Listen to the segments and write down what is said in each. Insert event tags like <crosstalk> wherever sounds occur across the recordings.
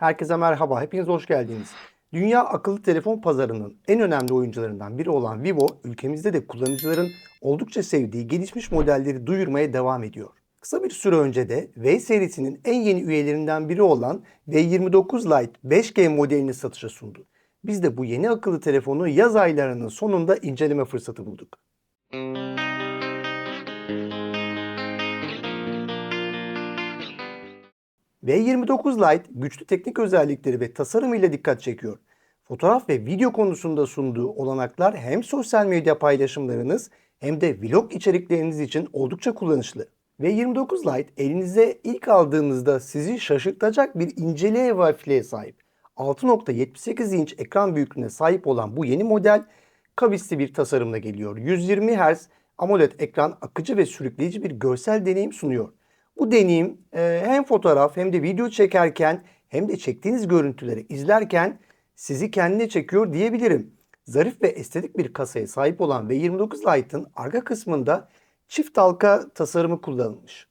Herkese merhaba, hepiniz hoş geldiniz. Dünya akıllı telefon pazarının en önemli oyuncularından biri olan Vivo, ülkemizde de kullanıcıların oldukça sevdiği gelişmiş modelleri duyurmaya devam ediyor. Kısa bir süre önce de V serisinin en yeni üyelerinden biri olan V29 Lite 5G modelini satışa sundu. Biz de bu yeni akıllı telefonu yaz aylarının sonunda inceleme fırsatı bulduk. V29 Lite güçlü teknik özellikleri ve tasarımıyla dikkat çekiyor. Fotoğraf ve video konusunda sunduğu olanaklar hem sosyal medya paylaşımlarınız hem de vlog içerikleriniz için oldukça kullanışlı. V29 Lite elinize ilk aldığınızda sizi şaşırtacak bir inceliğe ve hafifliğe sahip. 6.78 inç ekran büyüklüğüne sahip olan bu yeni model kavisli bir tasarımla geliyor. 120 Hz AMOLED ekran akıcı ve sürükleyici bir görsel deneyim sunuyor. Bu deneyim e, hem fotoğraf hem de video çekerken hem de çektiğiniz görüntüleri izlerken sizi kendine çekiyor diyebilirim. Zarif ve estetik bir kasaya sahip olan V29 Lite'ın arka kısmında çift halka tasarımı kullanılmış.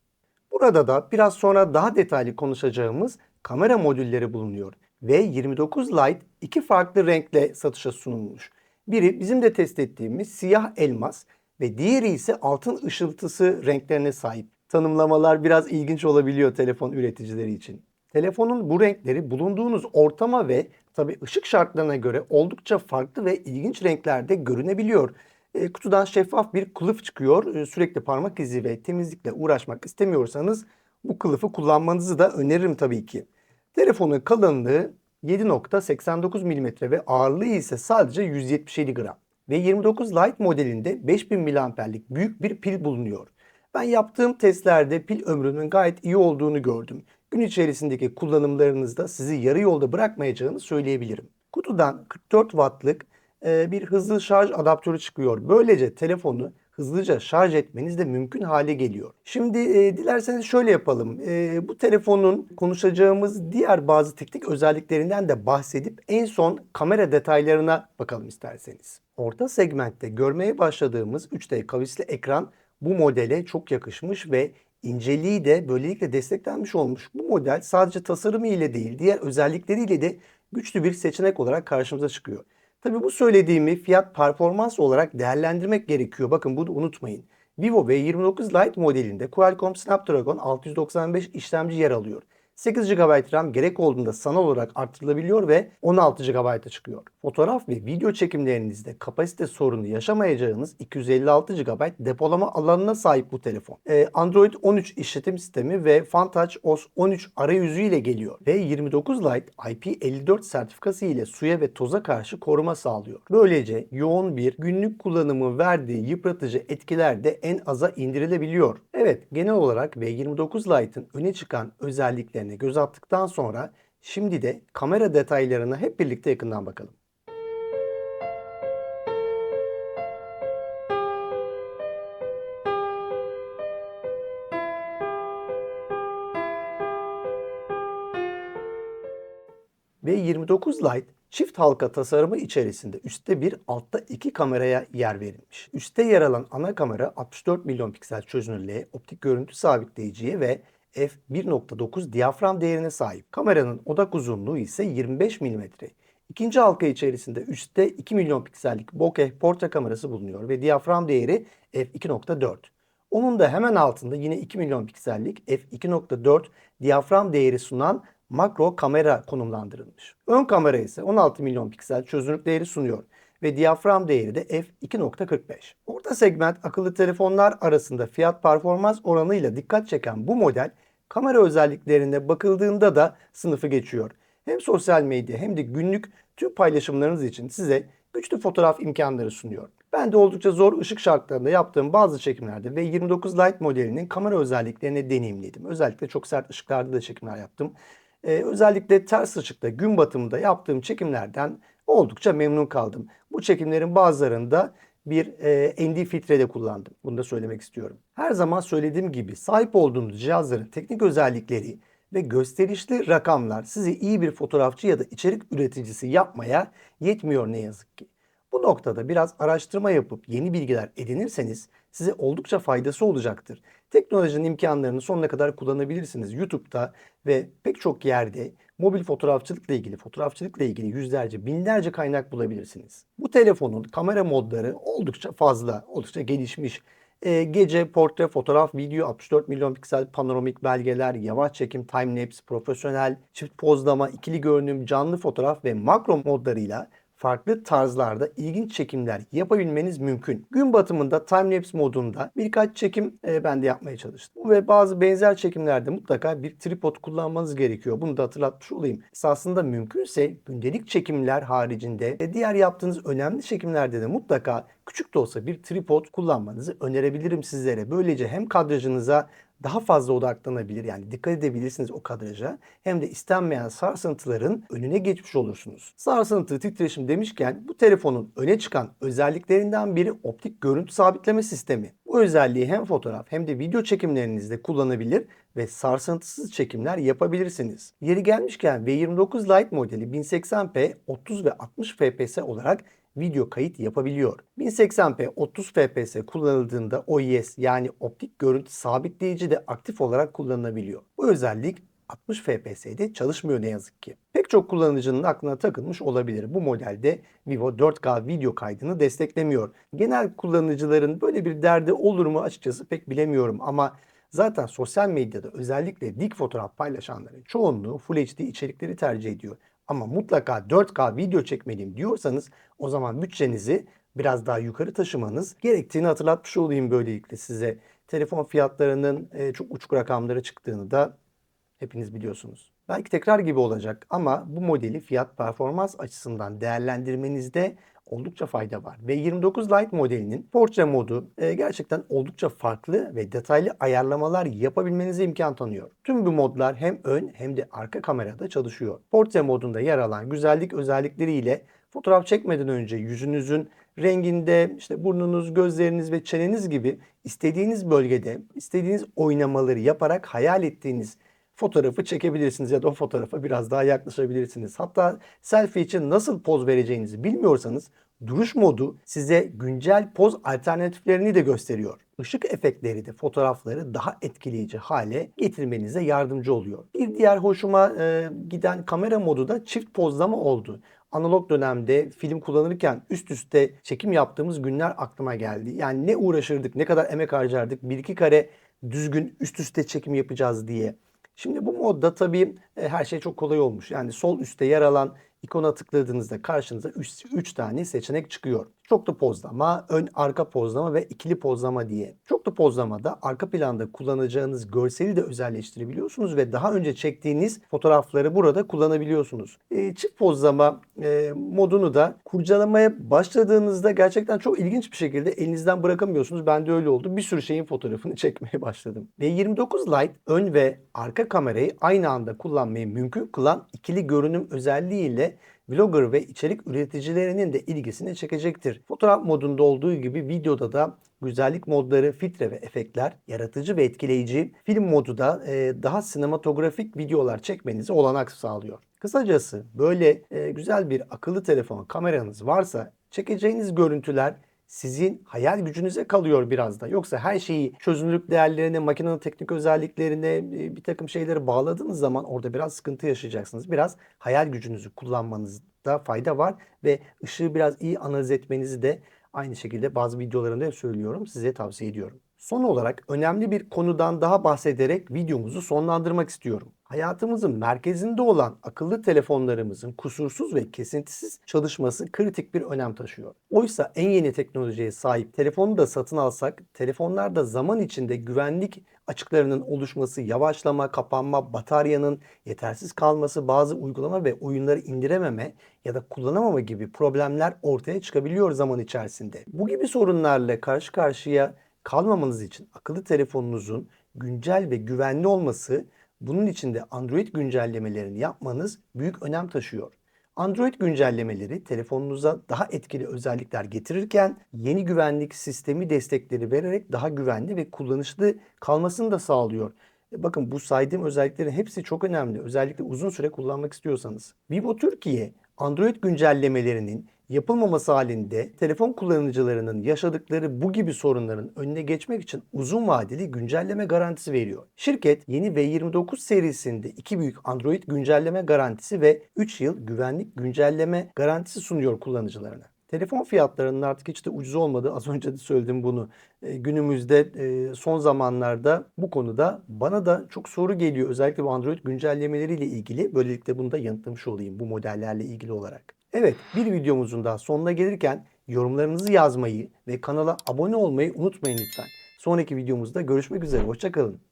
Burada da biraz sonra daha detaylı konuşacağımız kamera modülleri bulunuyor. V29 Lite iki farklı renkle satışa sunulmuş. Biri bizim de test ettiğimiz siyah elmas ve diğeri ise altın ışıltısı renklerine sahip. Tanımlamalar biraz ilginç olabiliyor telefon üreticileri için. Telefonun bu renkleri bulunduğunuz ortama ve tabi ışık şartlarına göre oldukça farklı ve ilginç renklerde görünebiliyor. E, kutudan şeffaf bir kılıf çıkıyor. E, sürekli parmak izi ve temizlikle uğraşmak istemiyorsanız bu kılıfı kullanmanızı da öneririm tabii ki. Telefonun kalınlığı 7.89 mm ve ağırlığı ise sadece 177 gram. Ve 29 Lite modelinde 5000 mAh'lik büyük bir pil bulunuyor. Ben yaptığım testlerde pil ömrünün gayet iyi olduğunu gördüm. Gün içerisindeki kullanımlarınızda sizi yarı yolda bırakmayacağını söyleyebilirim. Kutudan 44 wattlık e, bir hızlı şarj adaptörü çıkıyor. Böylece telefonu hızlıca şarj etmeniz de mümkün hale geliyor. Şimdi e, dilerseniz şöyle yapalım. E, bu telefonun konuşacağımız diğer bazı teknik özelliklerinden de bahsedip en son kamera detaylarına bakalım isterseniz. Orta segmentte görmeye başladığımız 3D kavisli ekran bu modele çok yakışmış ve inceliği de böylelikle desteklenmiş olmuş. Bu model sadece tasarımı ile değil diğer özellikleriyle de güçlü bir seçenek olarak karşımıza çıkıyor. Tabii bu söylediğimi fiyat performans olarak değerlendirmek gerekiyor. Bakın bunu unutmayın. Vivo V29 Lite modelinde Qualcomm Snapdragon 695 işlemci yer alıyor. 8 GB RAM gerek olduğunda sanal olarak artırılabiliyor ve 16 GB'a çıkıyor. Fotoğraf ve video çekimlerinizde kapasite sorunu yaşamayacağınız 256 GB depolama alanına sahip bu telefon. Ee, Android 13 işletim sistemi ve FunTouch OS 13 arayüzü ile geliyor. Ve 29 Lite IP54 sertifikası ile suya ve toza karşı koruma sağlıyor. Böylece yoğun bir günlük kullanımı verdiği yıpratıcı etkiler de en aza indirilebiliyor. Evet genel olarak V29 Lite'ın öne çıkan özelliklerini göz attıktan sonra şimdi de kamera detaylarına hep birlikte yakından bakalım. Ve 29 Lite çift halka tasarımı içerisinde üstte bir altta iki kameraya yer verilmiş. Üstte yer alan ana kamera 64 milyon piksel çözünürlüğe, optik görüntü sabitleyiciye ve f1.9 diyafram değerine sahip. Kameranın odak uzunluğu ise 25 mm. İkinci halka içerisinde üstte 2 milyon piksellik bokeh portre kamerası bulunuyor ve diyafram değeri f2.4. Onun da hemen altında yine 2 milyon piksellik f2.4 diyafram değeri sunan makro kamera konumlandırılmış. Ön kamera ise 16 milyon piksel çözünürlük değeri sunuyor ve diyafram değeri de f2.45. Orta segment akıllı telefonlar arasında fiyat performans oranıyla dikkat çeken bu model kamera özelliklerine bakıldığında da sınıfı geçiyor. Hem sosyal medya hem de günlük tüm paylaşımlarınız için size güçlü fotoğraf imkanları sunuyor. Ben de oldukça zor ışık şartlarında yaptığım bazı çekimlerde ve 29 Lite modelinin kamera özelliklerini deneyimledim. Özellikle çok sert ışıklarda da çekimler yaptım. Ee, özellikle ters ışıkta gün batımında yaptığım çekimlerden oldukça memnun kaldım. Bu çekimlerin bazılarında bir e, ND filtre de kullandım. Bunu da söylemek istiyorum. Her zaman söylediğim gibi sahip olduğunuz cihazların teknik özellikleri ve gösterişli rakamlar sizi iyi bir fotoğrafçı ya da içerik üreticisi yapmaya yetmiyor ne yazık ki. Bu noktada biraz araştırma yapıp yeni bilgiler edinirseniz size oldukça faydası olacaktır. Teknolojinin imkanlarını sonuna kadar kullanabilirsiniz. YouTube'da ve pek çok yerde mobil fotoğrafçılıkla ilgili, fotoğrafçılıkla ilgili yüzlerce, binlerce kaynak bulabilirsiniz. Bu telefonun kamera modları oldukça fazla, oldukça gelişmiş. E, gece, portre, fotoğraf, video, 64 milyon piksel panoramik belgeler, yavaş çekim, time lapse, profesyonel, çift pozlama, ikili görünüm, canlı fotoğraf ve makro modlarıyla farklı tarzlarda ilginç çekimler yapabilmeniz mümkün. Gün batımında timelapse modunda birkaç çekim e, ben de yapmaya çalıştım. Ve bazı benzer çekimlerde mutlaka bir tripod kullanmanız gerekiyor. Bunu da hatırlatmış olayım. Esasında mümkünse gündelik çekimler haricinde e, diğer yaptığınız önemli çekimlerde de mutlaka küçük de olsa bir tripod kullanmanızı önerebilirim sizlere. Böylece hem kadrajınıza daha fazla odaklanabilir yani dikkat edebilirsiniz o kadraja hem de istenmeyen sarsıntıların önüne geçmiş olursunuz. Sarsıntı, titreşim demişken bu telefonun öne çıkan özelliklerinden biri optik görüntü sabitleme sistemi. Bu özelliği hem fotoğraf hem de video çekimlerinizde kullanabilir ve sarsıntısız çekimler yapabilirsiniz. Yeri gelmişken V29 Lite modeli 1080p 30 ve 60 fps olarak video kayıt yapabiliyor. 1080p 30 fps kullanıldığında OIS yani optik görüntü sabitleyici de aktif olarak kullanılabiliyor. Bu özellik 60 FPS'de çalışmıyor ne yazık ki. Pek çok kullanıcının aklına takılmış olabilir. Bu modelde Vivo 4K video kaydını desteklemiyor. Genel kullanıcıların böyle bir derdi olur mu açıkçası pek bilemiyorum ama Zaten sosyal medyada özellikle dik fotoğraf paylaşanların çoğunluğu Full HD içerikleri tercih ediyor. Ama mutlaka 4K video çekmeliyim diyorsanız o zaman bütçenizi biraz daha yukarı taşımanız gerektiğini hatırlatmış olayım böylelikle size. Telefon fiyatlarının e, çok uçuk rakamlara çıktığını da hepiniz biliyorsunuz. Belki tekrar gibi olacak ama bu modeli fiyat performans açısından değerlendirmenizde oldukça fayda var. Ve 29 Lite modelinin portre modu e, gerçekten oldukça farklı ve detaylı ayarlamalar yapabilmenize imkan tanıyor. Tüm bu modlar hem ön hem de arka kamerada çalışıyor. Portre modunda yer alan güzellik özellikleriyle fotoğraf çekmeden önce yüzünüzün renginde işte burnunuz, gözleriniz ve çeneniz gibi istediğiniz bölgede istediğiniz oynamaları yaparak hayal ettiğiniz fotoğrafı çekebilirsiniz ya da o fotoğrafa biraz daha yaklaşabilirsiniz. Hatta selfie için nasıl poz vereceğinizi bilmiyorsanız duruş modu size güncel poz alternatiflerini de gösteriyor. Işık efektleri de fotoğrafları daha etkileyici hale getirmenize yardımcı oluyor. Bir diğer hoşuma e, giden kamera modu da çift pozlama oldu analog dönemde film kullanırken üst üste çekim yaptığımız günler aklıma geldi. Yani ne uğraşırdık, ne kadar emek harcardık, bir iki kare düzgün üst üste çekim yapacağız diye. Şimdi bu modda tabii e, her şey çok kolay olmuş. Yani sol üstte yer alan ikona tıkladığınızda karşınıza 3 tane seçenek çıkıyor. Çoklu pozlama, ön arka pozlama ve ikili pozlama diye. Çoklu pozlamada arka planda kullanacağınız görseli de özelleştirebiliyorsunuz ve daha önce çektiğiniz fotoğrafları burada kullanabiliyorsunuz. E, çift pozlama e, modunu da kurcalamaya başladığınızda gerçekten çok ilginç bir şekilde elinizden bırakamıyorsunuz. Ben de öyle oldu. Bir sürü şeyin fotoğrafını <laughs> çekmeye başladım. Ve 29 Lite ön ve arka kamerayı aynı anda kullanmayı mümkün kılan ikili görünüm özelliğiyle vlogger ve içerik üreticilerinin de ilgisini çekecektir. Fotoğraf modunda olduğu gibi videoda da güzellik modları, filtre ve efektler yaratıcı ve etkileyici. Film modu da e, daha sinematografik videolar çekmenize olanak sağlıyor. Kısacası böyle e, güzel bir akıllı telefon kameranız varsa çekeceğiniz görüntüler sizin hayal gücünüze kalıyor biraz da. Yoksa her şeyi çözünürlük değerlerine, makinenin teknik özelliklerine e, bir takım şeyleri bağladığınız zaman orada biraz sıkıntı yaşayacaksınız. Biraz hayal gücünüzü kullanmanızda fayda var ve ışığı biraz iyi analiz etmenizi de aynı şekilde bazı videolarımda söylüyorum. Size tavsiye ediyorum. Son olarak önemli bir konudan daha bahsederek videomuzu sonlandırmak istiyorum. Hayatımızın merkezinde olan akıllı telefonlarımızın kusursuz ve kesintisiz çalışması kritik bir önem taşıyor. Oysa en yeni teknolojiye sahip telefonu da satın alsak, telefonlarda zaman içinde güvenlik açıklarının oluşması, yavaşlama, kapanma, bataryanın yetersiz kalması, bazı uygulama ve oyunları indirememe ya da kullanamama gibi problemler ortaya çıkabiliyor zaman içerisinde. Bu gibi sorunlarla karşı karşıya kalmamanız için akıllı telefonunuzun güncel ve güvenli olması bunun için de Android güncellemelerini yapmanız büyük önem taşıyor. Android güncellemeleri telefonunuza daha etkili özellikler getirirken yeni güvenlik sistemi destekleri vererek daha güvenli ve kullanışlı kalmasını da sağlıyor. E bakın bu saydığım özelliklerin hepsi çok önemli. Özellikle uzun süre kullanmak istiyorsanız. Vivo Türkiye Android güncellemelerinin yapılmaması halinde telefon kullanıcılarının yaşadıkları bu gibi sorunların önüne geçmek için uzun vadeli güncelleme garantisi veriyor. Şirket yeni V29 serisinde iki büyük Android güncelleme garantisi ve 3 yıl güvenlik güncelleme garantisi sunuyor kullanıcılarına. Telefon fiyatlarının artık hiç de ucuz olmadı. Az önce de söyledim bunu. E, günümüzde e, son zamanlarda bu konuda bana da çok soru geliyor. Özellikle bu Android güncellemeleriyle ilgili. Böylelikle bunu da yanıtlamış olayım bu modellerle ilgili olarak. Evet bir videomuzun daha sonuna gelirken yorumlarınızı yazmayı ve kanala abone olmayı unutmayın lütfen. Sonraki videomuzda görüşmek üzere. Hoşçakalın.